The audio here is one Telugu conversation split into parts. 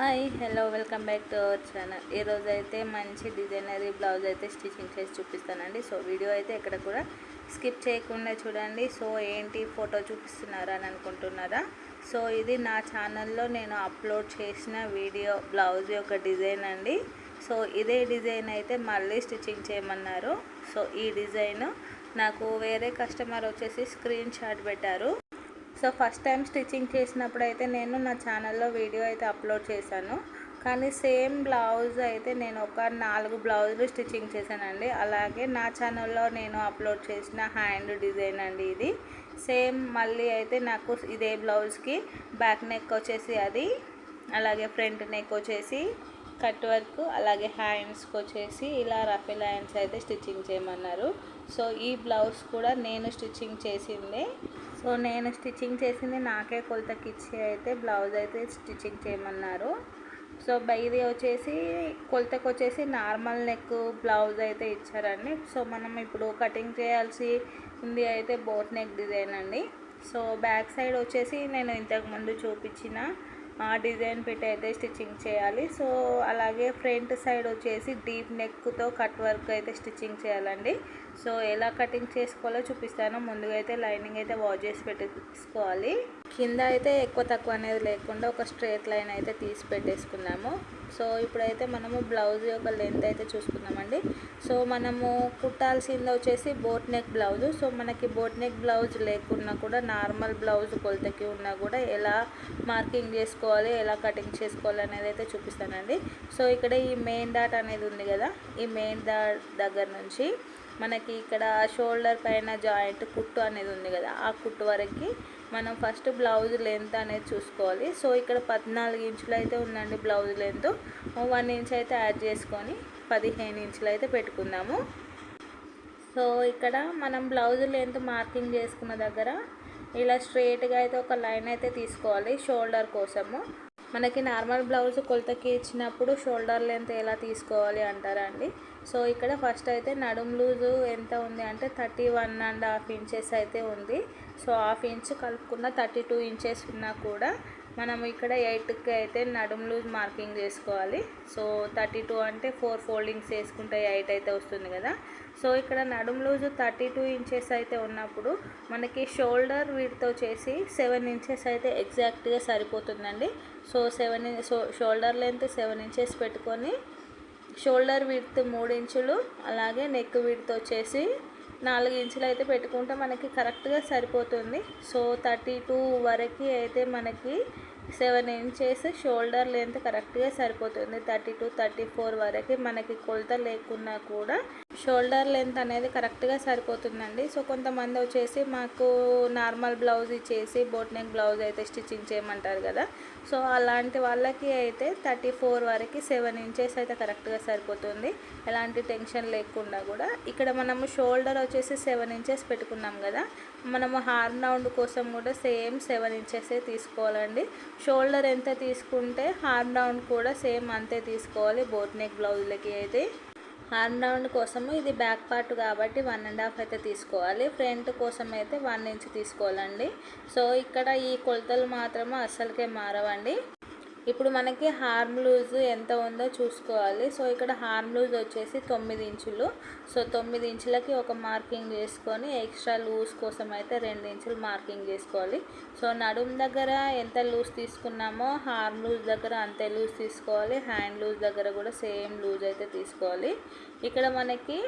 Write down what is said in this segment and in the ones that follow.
Hi hello welcome back to our channel. ఈరోజు అయితే మంచి డిజైనరీ బ్లౌజ్ అయితే స్టిచ్చింగ్ చేసి చూపిస్తానండి. సో వీడియో అయితే ఎక్కడ కూడా స్కిప్ చేయకుండా చూడండి. సో ఏంటి ఫోటో చూపిస్తున్నారా అని అనుకుంటున్నారా? సో ఇది నా ఛానల్లో నేను అప్లోడ్ చేసిన వీడియో బ్లౌజ్ యొక్క డిజైన్ అండి. సో ఇదే డిజైన్ అయితే మళ్ళీ స్టిచ్చింగ్ చేయమన్నారు. సో ఈ డిజైన్ నాకు వేరే కస్టమర్ వచ్చేసి స్క్రీన్ షాట్ పెట్టారు. సో ఫస్ట్ టైం స్టిచ్చింగ్ చేసినప్పుడు అయితే నేను నా ఛానల్లో వీడియో అయితే అప్లోడ్ చేశాను. కానీ సేమ్ బ్లౌజ్ అయితే నేను ఒక నాలుగు బ్లౌజులు స్టిచ్చింగ్ చేశానండి. అలాగే నా ఛానల్లో నేను అప్లోడ్ చేసిన హ్యాండ్ డిజైన్ అండి ఇది. సేమ్ మళ్ళీ అయితే నాకు ఇదే బ్లౌజ్కి బ్యాక్ నెక్ వచ్చేసి అది అలాగే ఫ్రంట్ నెక్ వచ్చేసి కట్ వర్క్ అలాగే హ్యాండ్స్కి వచ్చేసి ఇలా రఫెల్ హ్యాండ్స్ అయితే స్టిచ్చింగ్ చేయమన్నారు. సో ఈ బ్లౌజ్ కూడా నేను స్టిచ్చింగ్ చేసిందే సో నేను స్టిచ్చింగ్ చేసింది నాకే కొలతకి ఇచ్చి అయితే బ్లౌజ్ అయితే స్టిచ్చింగ్ చేయమన్నారు. సో ఇది వచ్చేసి కొలతకు వచ్చేసి నార్మల్ నెక్ బ్లౌజ్ అయితే ఇచ్చారండి. సో మనం ఇప్పుడు కటింగ్ చేయాల్సి ఉంది అయితే బోట్ నెక్ డిజైన్ అండి. సో బ్యాక్ సైడ్ వచ్చేసి నేను ఇంతకుముందు చూపించిన ఆ డిజైన్ పెట్టి అయితే స్టిచ్చింగ్ చేయాలి. సో అలాగే ఫ్రంట్ సైడ్ వచ్చేసి డీప్ నెక్తో కట్ వర్క్ అయితే స్టిచ్చింగ్ చేయాలండి. సో ఎలా కటింగ్ చేసుకోవాలో చూపిస్తాను. ముందుగా అయితే లైనింగ్ అయితే వాష్ చేసి పెట్టేసుకోవాలి. కింద అయితే ఎక్కువ తక్కువ అనేది లేకుండా ఒక స్ట్రేట్ లైన్ అయితే తీసి పెట్టేసుకున్నాము సో ఇప్పుడైతే మనము బ్లౌజ్ యొక్క లెంత్ అయితే చూసుకున్నామండి సో మనము కుట్టాల్సింది వచ్చేసి బోట్ నెక్ బ్లౌజ్. సో మనకి బోట్ నెక్ బ్లౌజ్ లేకున్నా కూడా నార్మల్ బ్లౌజ్ కొలతకి ఉన్నా కూడా ఎలా మార్కింగ్ చేసుకోవాలి ఎలా కటింగ్ చేసుకోవాలి అనేది అయితే చూపిస్తానండి. సో ఇక్కడ ఈ మెయిన్ డాట్ అనేది ఉంది కదా ఈ మెయిన్ డాట్ దగ్గర నుంచి మనకి ఇక్కడ షోల్డర్ పైన జాయింట్ కుట్టు అనేది ఉంది కదా ఆ కుట్టు వరకు మనం ఫస్ట్ బ్లౌజ్ లెంత్ అనేది చూసుకోవాలి. సో ఇక్కడ పద్నాలుగు ఇంచులు అయితే ఉందండి బ్లౌజ్ లెంత్. వన్ ఇంచ్ అయితే యాడ్ చేసుకొని పదిహేను ఇంచులు అయితే పెట్టుకుందాము. సో ఇక్కడ మనం బ్లౌజ్ లెంత్ మార్కింగ్ చేసుకున్న దగ్గర ఇలా స్ట్రేట్గా అయితే ఒక లైన్ అయితే తీసుకోవాలి షోల్డర్ కోసము. మనకి నార్మల్ బ్లౌజ్ కొలతకి ఇచ్చినప్పుడు షోల్డర్ లెంత్ ఎలా తీసుకోవాలి అంటారండి సో ఇక్కడ ఫస్ట్ అయితే నడుం లూజు ఎంత ఉంది అంటే thirty one and half inches అయితే ఉంది. సో హాఫ్ ఇంచ్ కలుపుకున్న థర్టీ టూ ఇంచెస్ ఉన్నా కూడా మనం ఇక్కడ ఎయిట్కి అయితే నడుం లూజ్ మార్కింగ్ చేసుకోవాలి. సో థర్టీ టూ అంటే ఫోర్ ఫోల్డింగ్స్ వేసుకుంటే ఎయిట్ అయితే వస్తుంది కదా. సో ఇక్కడ నడుం లూజు థర్టీ టూ ఇంచెస్ అయితే ఉన్నప్పుడు మనకి షోల్డర్ వీటితో చేసి సెవెన్ ఇంచెస్ అయితే ఎగ్జాక్ట్గా సరిపోతుందండి. So seven so shoulder length seven inches పెట్టుకొని షోల్డర్ విడ్త్ మూడు ఇంచులు అలాగే నెక్ విడ్త్ వచ్చేసి నాలుగు ఇంచులు అయితే పెట్టుకుంటే మనకి కరెక్ట్గా సరిపోతుంది. సో థర్టీ టూ వరకు అయితే మనకి సెవెన్ ఇంచెస్ షోల్డర్ లెంత్ కరెక్ట్గా సరిపోతుంది. థర్టీ టూ థర్టీ ఫోర్ వరకు మనకి కొలత లేకున్నా కూడా షోల్డర్ లెంత్ అనేది కరెక్ట్గా సరిపోతుందండి. సో కొంతమంది వచ్చేసి మాకు నార్మల్ బ్లౌజ్ ఇచ్చేసి బోట్ నెక్ బ్లౌజ్ అయితే స్టిచ్చింగ్ చేయమంటారు కదా. సో అలాంటి వాళ్ళకి అయితే థర్టీ ఫోర్ వరకు సెవెన్ ఇంచెస్ అయితే కరెక్ట్గా సరిపోతుంది. ఎలాంటి టెన్షన్ లేకుండా కూడా. ఇక్కడ మనము షోల్డర్ వచ్చేసి సెవెన్ ఇంచెస్ పెట్టుకున్నాం కదా. మనము హార్మ్ రౌండ్ కోసం కూడా సేమ్ సెవెన్ ఇంచెస్ తీసుకోవాలండి. షోల్డర్ ఎంత తీసుకుంటే హార్మ్ రౌండ్ కూడా సేమ్ అంతే తీసుకోవాలి బోట్ నెక్ బ్లౌజ్లకి అయితే. ఆర్మ్ రౌండ్ కోసము ఇది బ్యాక్ పార్ట్ కాబట్టి వన్ అండ్ హాఫ్ అయితే తీసుకోవాలి. ఫ్రంట్ కోసం అయితే వన్ ఇంచ్ తీసుకోవాలండి. సో ఇక్కడ ఈ కొలతలు మాత్రము అస్సలకే మారవండి. ఇప్పుడు మనకి హార్మ్ లూజ్ ఎంత ఉందో చూసుకోవాలి. సో ఇక్కడ హార్మ్ లూజ్ వచ్చేసి తొమ్మిది ఇంచులు. సో తొమ్మిది ఇంచులకి ఒక మార్కింగ్ చేసుకొని ఎక్స్ట్రా లూజ్ కోసం అయితే రెండు ఇంచులు మార్కింగ్ చేసుకోవాలి. సో నడుం దగ్గర ఎంత లూజ్ తీసుకున్నామో హార్మ్ లూజ్ దగ్గర అంతే లూజ్ తీసుకోవాలి. హ్యాండ్ లూజ్ దగ్గర కూడా సేమ్ లూజ్ అయితే తీసుకోవాలి. ఇక్కడ మనకి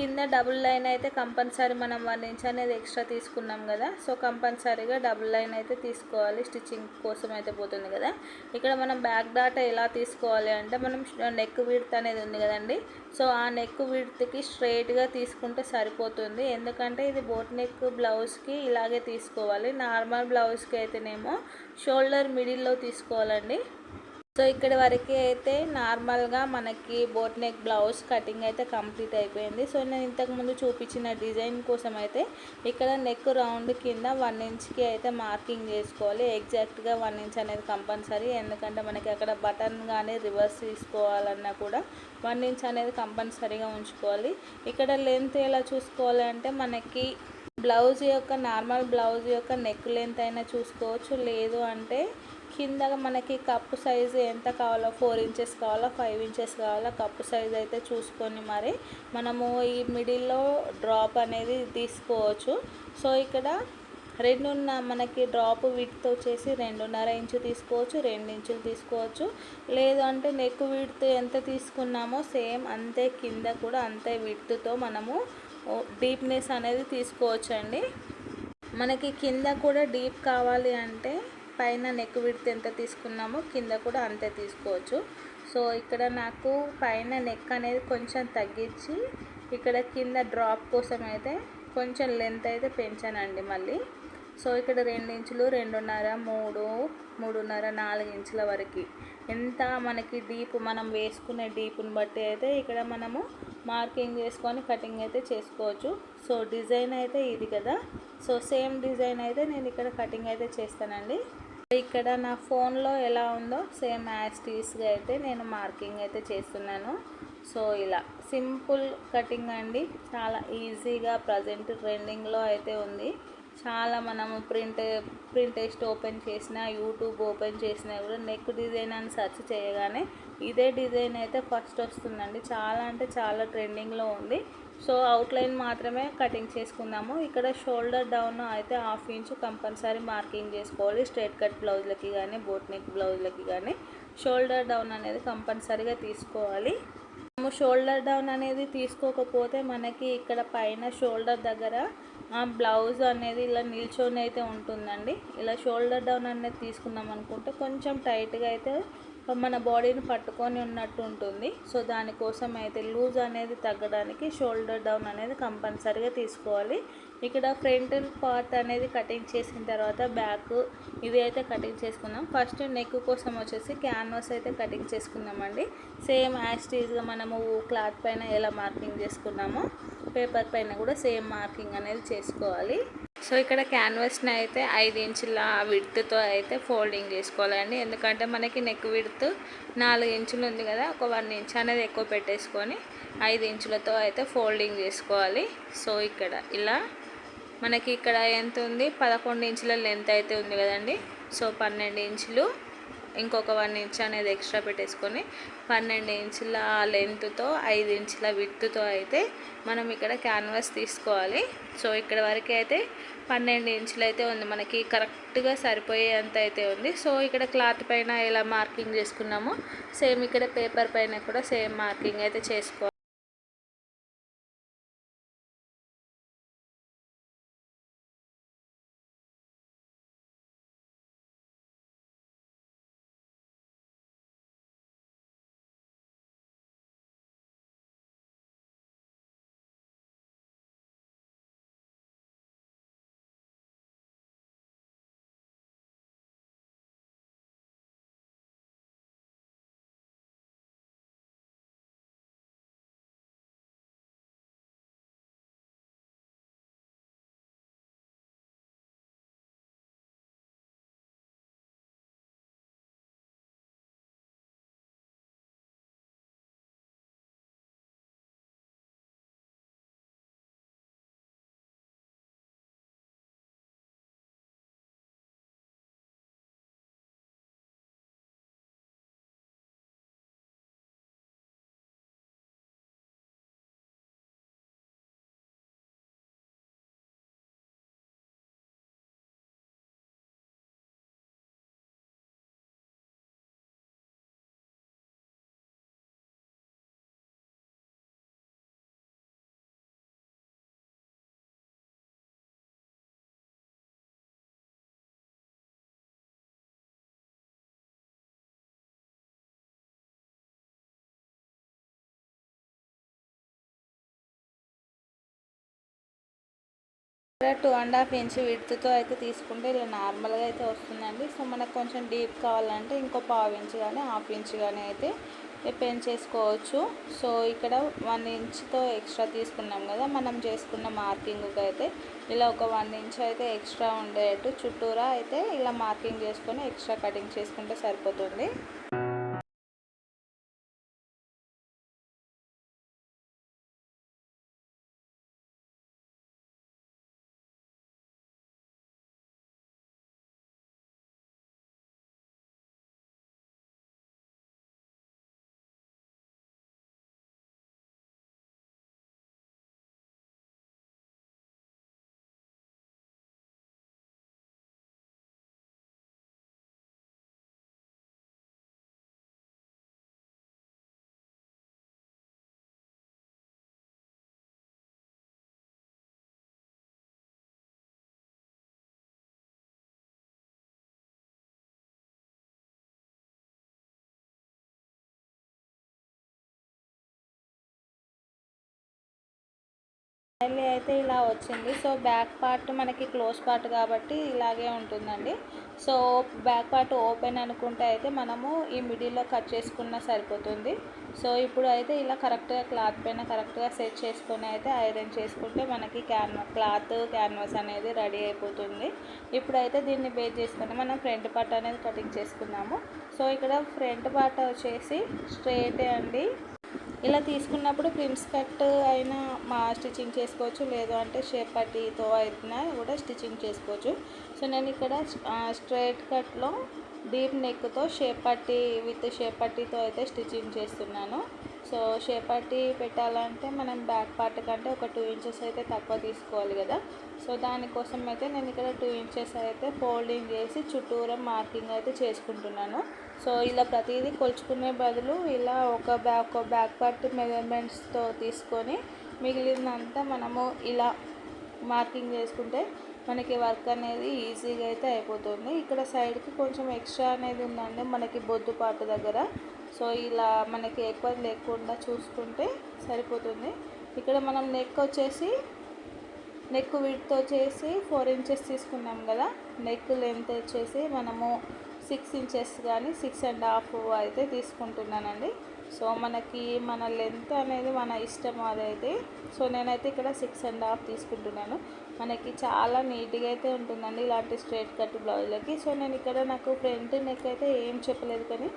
కింద డబుల్ లైన్ అయితే కంపల్సరీ మనం వన్ ఇంచ్ అనేది ఎక్స్ట్రా తీసుకున్నాం కదా. సో కంపల్సరీగా డబుల్ లైన్ అయితే తీసుకోవాలి. స్టిచ్చింగ్ కోసం అయితే పోతుంది కదా. ఇక్కడ మనం బ్యాక్ డాటా ఎలా తీసుకోవాలి అంటే మనం నెక్ విడ్త్ అనేది ఉంది కదండి. సో ఆ నెక్ విడ్త్కి స్ట్రైట్గా తీసుకుంటే సరిపోతుంది. ఎందుకంటే ఇది బోట్ నెక్ బ్లౌజ్కి ఇలాగే తీసుకోవాలి. నార్మల్ బ్లౌజ్కి అయితేనేమో షోల్డర్ మిడిల్లో తీసుకోవాలండి. సో ఇక్కడ వరకు అయితే నార్మల్గా మనకి బోట్ నెక్ బ్లౌజ్ కటింగ్ అయితే కంప్లీట్ అయిపోయింది. సో నేను ఇంతకుముందు చూపించిన డిజైన్ కోసం అయితే ఇక్కడ నెక్ రౌండ్ కింద వన్ ఇంచ్కి అయితే మార్కింగ్ చేసుకోవాలి. ఎగ్జాక్ట్గా వన్ ఇంచ్ అనేది కంపల్సరీ. ఎందుకంటే మనకి అక్కడ బటన్ కానీ రివర్స్ తీసుకోవాలన్నా కూడా వన్ ఇంచ్ అనేది కంపల్సరీగా ఉంచుకోవాలి. ఇక్కడ లెంత్ ఎలా చూసుకోవాలి అంటే మనకి బ్లౌజ్ యొక్క నార్మల్ బ్లౌజ్ యొక్క నెక్ లెంత్ అయినా చూసుకోవచ్చు. లేదు అంటే కింద మనకి కప్పు సైజు ఎంత కావాలో ఫోర్ ఇంచెస్ కావాలో ఫైవ్ ఇంచెస్ కావాలా కప్పు సైజ్ అయితే చూసుకొని మరి మనము ఈ మిడిల్లో డ్రాప్ అనేది తీసుకోవచ్చు. సో ఇక్కడ రెండున్న మనకి డ్రాప్ విడ్త్ వచ్చేసి రెండున్నర ఇంచు తీసుకోవచ్చు రెండు ఇంచులు తీసుకోవచ్చు. లేదు అంటే నెక్ విడ్త్ ఎంత తీసుకున్నామో సేమ్ అంతే కింద కూడా అంతే విడ్త్తో మనము డీప్నెస్ అనేది తీసుకోవచ్చు అండి మనకి కింద కూడా డీప్ కావాలి అంటే పైన నెక్ విడ్త్ ఎంత తీసుకున్నామో కింద కూడా అంతే తీసుకోవచ్చు. సో ఇక్కడ నాకు పైన నెక్ అనేది కొంచెం తగ్గించి ఇక్కడ కింద డ్రాప్ కోసం అయితే కొంచెం లెంత్ అయితే పెంచానండి మళ్ళీ. సో ఇక్కడ రెండు ఇంచులు రెండున్నర మూడు మూడున్నర నాలుగు ఇంచుల వరకు. ఎంత మనకి డీప్ మనం వేసుకునే డీప్ని బట్టి అయితే ఇక్కడ మనము మార్కింగ్ చేసుకొని కటింగ్ అయితే చేసుకోవచ్చు. సో డిజైన్ అయితే ఇది కదా. సో సేమ్ డిజైన్ అయితే నేను ఇక్కడ కటింగ్ అయితే చేస్తానండి. ఇక్కడ నా ఫోన్లో ఎలా ఉందో సేమ్ యాస్టీస్గా అయితే నేను మార్కింగ్ అయితే చేస్తున్నాను. సో ఇలా సింపుల్ కటింగ్ అండి. చాలా ఈజీగా ప్రజెంట్ ట్రెండింగ్లో అయితే ఉంది. చాలా మనము ప్రింట్ ప్రింటెస్ట్ ఓపెన్ చేసినా యూట్యూబ్ ఓపెన్ చేసినా కూడా నెక్ డిజైన్ అని సెర్చ్ చేయగానే ఇదే డిజైన్ అయితే ఫస్ట్ వస్తుందండి. చాలా అంటే చాలా ట్రెండింగ్లో ఉంది. సో అవుట్లైన్ మాత్రమే కటింగ్ చేసుకుందాము. ఇక్కడ షోల్డర్ డౌన్ అయితే హాఫ్ ఇంచు కంపల్సరీ మార్కింగ్ చేసుకోవాలి. స్ట్రైట్ కట్ బ్లౌజ్లకి కానీ బోట్ నెక్ బ్లౌజ్లకి కానీ షోల్డర్ డౌన్ అనేది కంపల్సరీగా తీసుకోవాలి. మనము షోల్డర్ డౌన్ అనేది తీసుకోకపోతే మనకి ఇక్కడ పైన షోల్డర్ దగ్గర బ్లౌజ్ అనేది ఇలా నిల్చొని అయితే ఉంటుందండి. ఇలా షోల్డర్ డౌన్ అనేది తీసుకుందాం అనుకుంటే కొంచెం టైట్గా అయితే మన బాడీని పట్టుకొని ఉన్నట్టు ఉంటుంది. సో దానికోసం అయితే లూజ్ అనేది తగ్గడానికి షోల్డర్ డౌన్ అనేది కంపల్సరీగా తీసుకోవాలి. ఇక్కడ ఫ్రంట్ పార్ట్ అనేది కటింగ్ చేసిన తర్వాత బ్యాక్ ఇది అయితే కటింగ్ చేసుకుందాం. ఫస్ట్ నెక్ కోసం వచ్చేసి క్యాన్వాస్ అయితే కటింగ్ చేసుకుందామండి. సేమ్ యాస్టీజ్గా మనము క్లాత్ పైన ఎలా మార్కింగ్ చేసుకున్నామో పేపర్ పైన కూడా సేమ్ మార్కింగ్ అనేది చేసుకోవాలి. సో ఇక్కడ క్యాన్వాస్ని అయితే ఐదు ఇంచుల విడ్త్తో అయితే ఫోల్డింగ్ చేసుకోవాలండి. ఎందుకంటే మనకి నెక్ విడ్త్ నాలుగు ఇంచులు ఉంది కదా ఒక వన్ ఇంచ్ అనేది ఎక్కువ పెట్టేసుకొని ఐదు ఇంచులతో అయితే ఫోల్డింగ్ చేసుకోవాలి. సో ఇక్కడ ఇలా మనకి ఇక్కడ ఎంత ఉంది? పదకొండు ఇంచుల లెంత్ అయితే ఉంది కదండి. సో పన్నెండు ఇంచులు ఇంకొక వన్ ఇంచ్ అనేది ఎక్స్ట్రా పెట్టేసుకొని పన్నెండు ఇంచుల లెంత్తో ఐదు ఇంచుల విత్తుతో అయితే మనం ఇక్కడ క్యాన్వాస్ తీసుకోవాలి. సో ఇక్కడ వరకు అయితే పన్నెండు ఇంచులు అయితే ఉంది. మనకి కరెక్ట్గా సరిపోయేంత అయితే ఉంది. సో ఇక్కడ క్లాత్ పైన ఎలా మార్కింగ్ చేసుకున్నామో సేమ్ ఇక్కడ పేపర్ పైన కూడా సేమ్ మార్కింగ్ అయితే చేసుకోవాలి. టూ అండ్ హాఫ్ ఇంచ్ విడ్త్తో అయితే తీసుకుంటే ఇలా నార్మల్గా అయితే వస్తుందండి. సో మనకు కొంచెం డీప్ కావాలంటే ఇంకో పావు ఇంచ్ కానీ హాఫ్ ఇంచ్ కానీ అయితే పెంచేసుకోవచ్చు. సో ఇక్కడ వన్ ఇంచ్తో ఎక్స్ట్రా తీసుకున్నాం కదా మనం చేసుకున్న మార్కింగ్కి అయితే ఇలా ఒక వన్ ఇంచ్ అయితే ఎక్స్ట్రా ఉండేటట్టు చుట్టూరా అయితే ఇలా మార్కింగ్ చేసుకొని ఎక్స్ట్రా కటింగ్ చేసుకుంటే సరిపోతుంది. ఫైనల్లీ అయితే ఇలా వచ్చింది. సో బ్యాక్ పార్ట్ మనకి క్లోజ్ పార్ట్ కాబట్టి ఇలాగే ఉంటుందండి. సో బ్యాక్ పార్ట్ ఓపెన్ అనుకుంటే అయితే మనము ఈ మిడిల్లో కట్ చేసుకున్న సరిపోతుంది. సో ఇప్పుడు అయితే ఇలా కరెక్ట్గా క్లాత్ పైన కరెక్ట్గా సెట్ చేసుకొని అయితే ఐరన్ చేసుకుంటే మనకి క్యాన్వా క్లాత్ క్యాన్వాస్ అనేది రెడీ అయిపోతుంది. ఇప్పుడైతే దీన్ని బేస్ చేసుకుని మనం ఫ్రంట్ పార్ట్ అనేది కటింగ్ చేసుకున్నాము. సో ఇక్కడ ఫ్రంట్ పార్ట్ వచ్చేసి స్ట్రేట్ అండి. ఇలా తీసుకున్నప్పుడు ప్రిమ్స్ కట్ అయినా మా స్టిచ్చింగ్ చేసుకోవచ్చు లేదు అంటే షేప్ పట్టితో అయినా కూడా స్టిచ్చింగ్ చేసుకోవచ్చు. సో నేను ఇక్కడ స్ట్రైట్ కట్లో డీప్ నెక్తో షేప్ పట్టి విత్ షేప్ పట్టితో అయితే స్టిచ్చింగ్ చేస్తున్నాను. సో షేప్ పట్టి పెట్టాలంటే మనం బ్యాక్ పార్ట్ కంటే ఒక టూ ఇంచెస్ అయితే తక్కువ తీసుకోవాలి కదా. సో దానికోసం అయితే నేను ఇక్కడ టూ ఇంచెస్ అయితే ఫోల్డింగ్ చేసి చుట్టూరం మార్కింగ్ అయితే చేసుకుంటున్నాను. సో ఇలా ప్రతిదీ కొలుచుకునే బదులు ఇలా ఒక బ్యాక్ ఒక బ్యాక్ పార్ట్ మెజర్మెంట్స్తో తీసుకొని మిగిలినంతా మనము ఇలా మార్కింగ్ చేసుకుంటే మనకి వర్క్ అనేది ఈజీగా అయితే అయిపోతుంది. ఇక్కడ సైడ్కి కొంచెం ఎక్స్ట్రా అనేది ఉందండి మనకి బొద్దు పాటు దగ్గర. సో ఇలా మనకి ఎక్కువ లేకుండా చూసుకుంటే సరిపోతుంది. ఇక్కడ మనం నెక్ వచ్చేసి నెక్ విడ్త్ వచ్చేసి ఫోర్ ఇంచెస్ తీసుకున్నాం కదా. నెక్ లెంత్ వచ్చేసి మనము సిక్స్ ఇంచెస్ కానీ సిక్స్ అండ్ హాఫ్ అయితే తీసుకుంటున్నానండి. సో మనకి మన లెంత్ అనేది మన ఇష్టం అదైతే. సో నేనైతే ఇక్కడ సిక్స్ అండ్ హాఫ్ తీసుకుంటున్నాను. మనకి చాలా నీట్గా అయితే ఉంటుందండి ఇలాంటి స్ట్రైట్ కట్ బ్లౌజ్లకి. సో నేను ఇక్కడ నాకు ఫ్రంట్ నెక్ అయితే ఏం చెప్పలేదు కానీ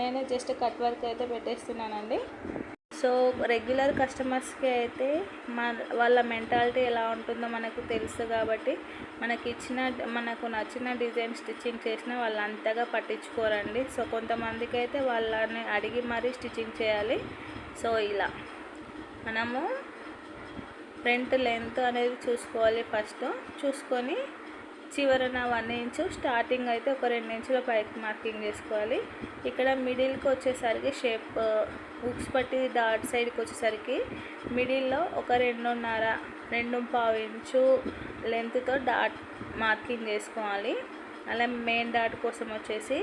నేనే జస్ట్ కట్ వర్క్ అయితే పెట్టేస్తున్నానండి. సో రెగ్యులర్ కస్టమర్స్కి అయితే మన వాళ్ళ మెంటాలిటీ ఎలా ఉంటుందో మనకు తెలుసు కాబట్టి మనకి ఇచ్చిన మనకు నచ్చిన డిజైన్ స్టిచ్చింగ్ చేసినా వాళ్ళు అంతగా పట్టించుకోరండి. సో కొంతమందికి అయితే వాళ్ళని అడిగి మరీ స్టిచ్చింగ్ చేయాలి. సో ఇలా. మనము ఫ్రంట్ లెంత్ అనేది చూసుకోవాలి ఫస్ట్. చూసుకొని చివరన వన్ ఇంచు స్టార్టింగ్ అయితే ఒక రెండు ఇంచుల పైకి మార్కింగ్ చేసుకోవాలి. ఇక్కడ మిడిల్కి వచ్చేసరికి షేప్ హుక్స్ పట్టి డాట్ సైడ్కి వచ్చేసరికి మిడిల్లో ఒక రెండున్నర రెండు పావు ఇంచు లెంత్తో డాట్ మార్కింగ్ చేసుకోవాలి. అలా మెయిన్ డాట్ కోసం వచ్చేసి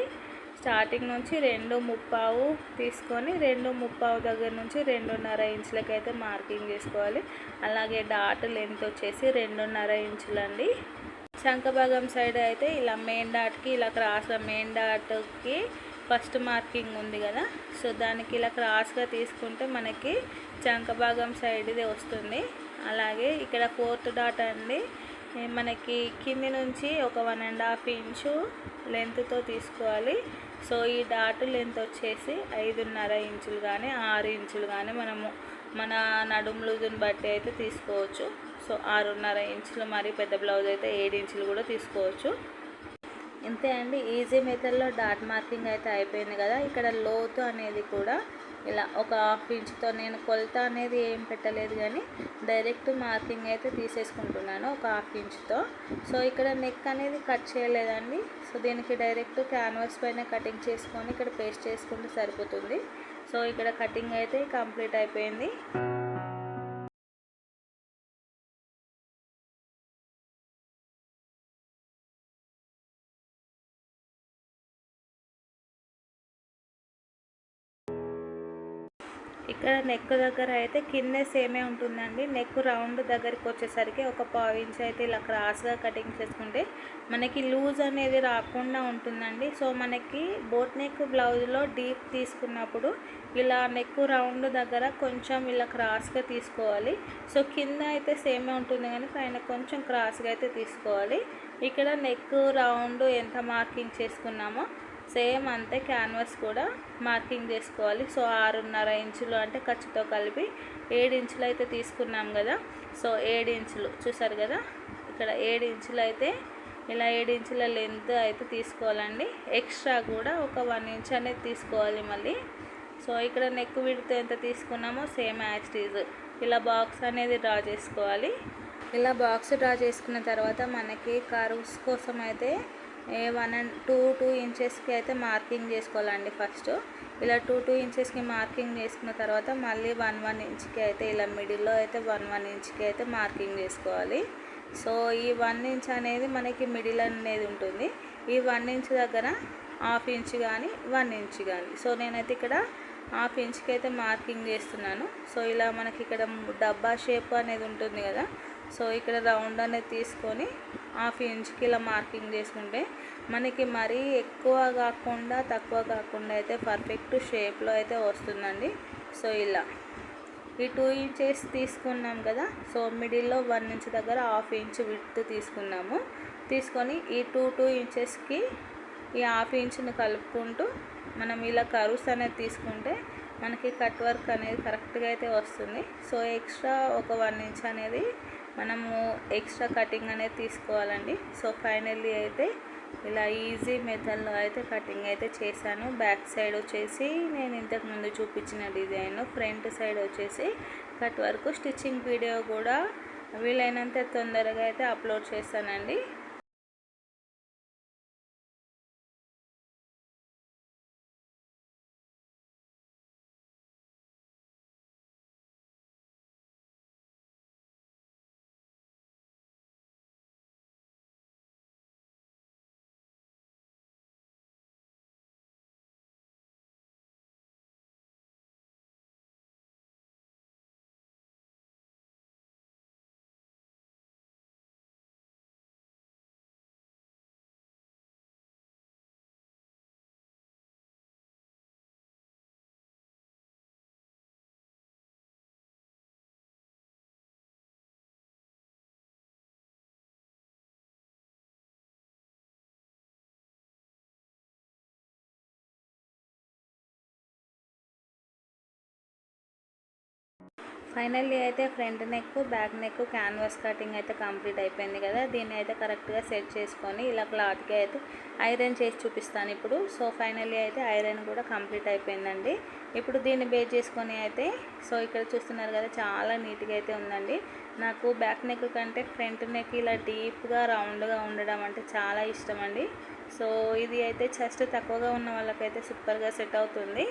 స్టార్టింగ్ నుంచి రెండు ముప్పావు తీసుకొని రెండు ముప్పావు దగ్గర నుంచి రెండున్నర ఇంచులకైతే మార్కింగ్ చేసుకోవాలి. అలాగే డాట్ లెంత్ వచ్చేసి రెండున్నర ఇంచులండి. శంఖభాగం సైడ్ అయితే ఇలా మెయిన్ డాట్కి ఇలా క్రాస్గా మెయిన్ డాట్కి ఫస్ట్ మార్కింగ్ ఉంది కదా. సో దానికి ఇలా క్రాస్గా తీసుకుంటే మనకి చంకభాగం సైడ్ ఇది వస్తుంది. అలాగే ఇక్కడ ఫోర్త్ డాట్ అండి. మనకి కింది నుంచి ఒక వన్ అండ్ హాఫ్ ఇంచు లెంత్తో తీసుకోవాలి. సో ఈ డాట్ లెంత్ వచ్చేసి ఐదున్నర ఇంచులు కానీ ఆరు ఇంచులు కానీ మనము మన నడుము లూజుని బట్టి అయితే తీసుకోవచ్చు. సో ఆరున్నర ఇంచులు మరి పెద్ద బ్లౌజ్ అయితే ఏడు ఇంచులు కూడా తీసుకోవచ్చు. ఇంతే అండి ఈజీ మెథడ్లో డాట్ మార్కింగ్ అయితే అయిపోయింది కదా. ఇక్కడ లోతు అనేది కూడా ఇలా ఒక హాఫ్ ఇంచ్తో నేను కొలత అనేది ఏం పెట్టలేదు కానీ డైరెక్ట్ మార్కింగ్ అయితే తీసేసుకుంటున్నాను ఒక హాఫ్ ఇంచ్తో సో ఇక్కడ నెక్ అనేది కట్ చేయలేదండి. సో దీనికి డైరెక్ట్ క్యాన్వాస్ పైన కటింగ్ చేసుకొని ఇక్కడ పేస్ట్ చేసుకుంటే సరిపోతుంది. సో ఇక్కడ కటింగ్ అయితే కంప్లీట్ అయిపోయింది. ఇక్కడ నెక్ దగ్గర అయితే కింద సేమే ఉంటుందండి. నెక్ రౌండ్ దగ్గరికి వచ్చేసరికి ఒక పావు ఇంచ్ అయితే ఇలా క్రాస్గా కటింగ్ చేసుకుంటే మనకి లూజ్ అనేది రాకుండా ఉంటుందండి. సో మనకి బోట్ నెక్ బ్లౌజ్లో డీప్ తీసుకున్నప్పుడు ఇలా నెక్ రౌండ్ దగ్గర కొంచెం ఇలా క్రాస్గా తీసుకోవాలి. సో కింద అయితే సేమే ఉంటుంది కానీ పైన కొంచెం క్రాస్గా అయితే తీసుకోవాలి. ఇక్కడ నెక్ రౌండ్ ఎంత మార్కింగ్ చేసుకున్నామో సేమ్ అంతే క్యాన్వాస్ కూడా మార్కింగ్ చేసుకోవాలి. సో ఆరున్నర ఇంచులు అంటే ఖర్చుతో కలిపి ఏడు ఇంచులు అయితే తీసుకున్నాం కదా. సో ఏడు ఇంచులు చూసారు కదా? ఇక్కడ ఏడు ఇంచులు అయితే ఇలా ఏడు ఇంచుల లెంత్ అయితే తీసుకోవాలండి. ఎక్స్ట్రా కూడా ఒక వన్ ఇంచ్ అనేది తీసుకోవాలి మళ్ళీ. సో ఇక్కడ నెక్ విడితే ఎంత తీసుకున్నామో సేమ్ యాక్స్టీజ్ ఇలా బాక్స్ అనేది డ్రా చేసుకోవాలి. ఇలా బాక్స్ డ్రా చేసుకున్న తర్వాత మనకి కర్వ్స్ కోసం అయితే వన్ అండ్ టూ టూ ఇంచెస్కి అయితే మార్కింగ్ చేసుకోవాలండి ఫస్ట్. ఇలా టూ టూ ఇంచెస్కి మార్కింగ్ చేసుకున్న తర్వాత మళ్ళీ వన్ వన్ ఇంచ్కి అయితే ఇలా మిడిల్లో అయితే వన్ వన్ ఇంచ్కి అయితే మార్కింగ్ చేసుకోవాలి. సో ఈ వన్ ఇంచ్ అనేది మనకి మిడిల్ అనేది ఉంటుంది. ఈ వన్ ఇంచ్ దగ్గర హాఫ్ ఇంచ్ కానీ వన్ ఇంచ్ కానీ. సో నేనైతే ఇక్కడ హాఫ్ ఇంచ్కి అయితే మార్కింగ్ చేస్తున్నాను. సో ఇలా మనకి ఇక్కడ డబ్బా షేప్ అనేది ఉంటుంది కదా. సో ఇక్కడ రౌండ్ అనేది తీసుకొని హాఫ్ ఇంచ్కి ఇలా మార్కింగ్ చేసుకుంటే మనకి మరీ ఎక్కువ కాకుండా తక్కువ కాకుండా అయితే పర్ఫెక్ట్ షేప్లో అయితే వస్తుందండి. సో ఇలా. ఈ టూ ఇంచెస్ తీసుకున్నాం కదా సో మిడిల్లో వన్ ఇంచ్ దగ్గర హాఫ్ ఇంచ్ విత్ తీసుకున్నాము. తీసుకొని ఈ టూ టూ ఇంచెస్కి ఈ హాఫ్ ఇంచ్ని కలుపుకుంటూ మనం ఇలా కరువుస్ అనేది తీసుకుంటే మనకి కట్ వర్క్ అనేది కరెక్ట్గా అయితే వస్తుంది. సో ఎక్స్ట్రా ఒక వన్ ఇంచ్ అనేది మనము ఎక్స్ట్రా కటింగ్ అనేది తీసుకోవాలండి. సో ఫైనల్లీ అయితే ఇలా ఈజీ మెథడ్లో అయితే కటింగ్ అయితే చేశాను. బ్యాక్ సైడ్ వచ్చేసి నేను ఇంతకు ముందు చూపించిన డిజైన్ ఫ్రంట్ సైడ్ వచ్చేసి కట్ వరకు స్టిచ్చింగ్ వీడియో కూడా వీలైనంత తొందరగా అయితే అప్లోడ్ చేస్తానండి. ఫైనల్లీ అయితే front neck back neck canvas cutting అయితే కంప్లీట్ అయిపోయింది కదా. దీన్ని అయితే కరెక్ట్గా సెట్ చేసుకొని ఇలా క్లాత్కి అయితే ఐరన్ చేసి చూపిస్తాను ఇప్పుడు. సో ఫైనల్లీ అయితే ఐరన్ కూడా కంప్లీట్ అయిపోయిందండి. ఇప్పుడు దీన్ని బేస్ చేసుకొని అయితే సో ఇక్కడ చూస్తున్నారు కదా చాలా నీట్గా అయితే ఉందండి. నాకు బ్యాక్ నెక్ కంటే ఫ్రంట్ నెక్ ఇలా డీప్గా రౌండ్గా ఉండడం అంటే చాలా ఇష్టం అండి. సో ఇది అయితే చెస్ట్ తక్కువగా ఉన్న వాళ్ళకైతే సూపర్గా సెట్ అవుతుంది.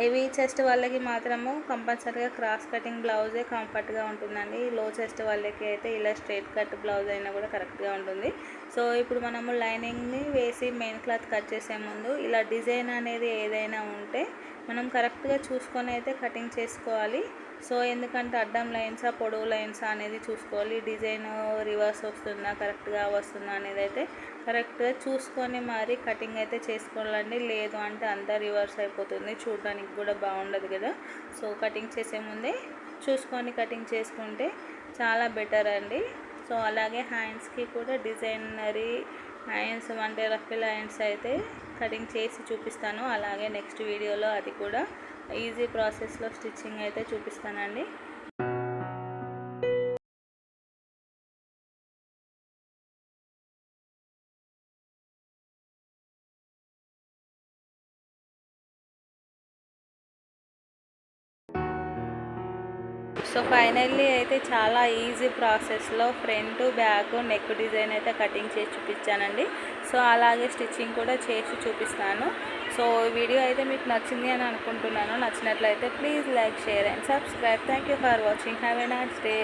హెవీ చెస్ట్ వాళ్ళకి మాత్రము కంపల్సరీగా క్రాస్ కటింగ్ బ్లౌజే కంఫర్ట్గా ఉంటుందండి. లో చెస్ట్ వాళ్ళకి అయితే ఇలా స్ట్రైట్ కట్ బ్లౌజ్ అయినా కూడా కరెక్ట్గా ఉంటుంది. సో ఇప్పుడు మనము లైనింగ్ని వేసి మెయిన్ క్లాత్ కట్ చేసే ముందు ఇలా డిజైన్ అనేది ఏదైనా ఉంటే మనం కరెక్ట్గా చూసుకొని అయితే కటింగ్ చేసుకోవాలి. సో ఎందుకంటే అడ్డం లైన్సా పొడవు లైన్సా అనేది చూసుకోవాలి. డిజైన్ రివర్స్ వస్తుందా కరెక్ట్గా వస్తుందా అనేది అయితే కరెక్ట్గా చూసుకొని మరి కటింగ్ అయితే చేసుకోవాలండి. లేదు అంటే అంతా రివర్స్ అయిపోతుంది. చూడడానికి కూడా బాగుండదు కదా. సో కటింగ్ చేసే ముందే చూసుకొని కటింగ్ చేసుకుంటే చాలా బెటర్ అండి. సో అలాగే హ్యాండ్స్కి కూడా డిజైనరీ హ్యాండ్స్ అంటే రఫిల్ హ్యాండ్స్ అయితే కటింగ్ చేసి చూపిస్తాను. అలాగే నెక్స్ట్ వీడియోలో అది కూడా ఈజీ ప్రాసెస్లో స్టిచ్చింగ్ అయితే చూపిస్తానండి. సో ఫైనల్లీ అయితే చాలా ఈజీ ప్రాసెస్లో ఫ్రంట్ బ్యాక్ నెక్ డిజైన్ అయితే కటింగ్ చేసి చూపించానండి. సో అలాగే స్టిచ్చింగ్ కూడా చేసి చూపిస్తాను. సో వీడియో అయితే మీకు నచ్చింది అని అనుకుంటున్నాను. నచ్చినట్లయితే please like share and subscribe. Thank you for watching. Have a nice day.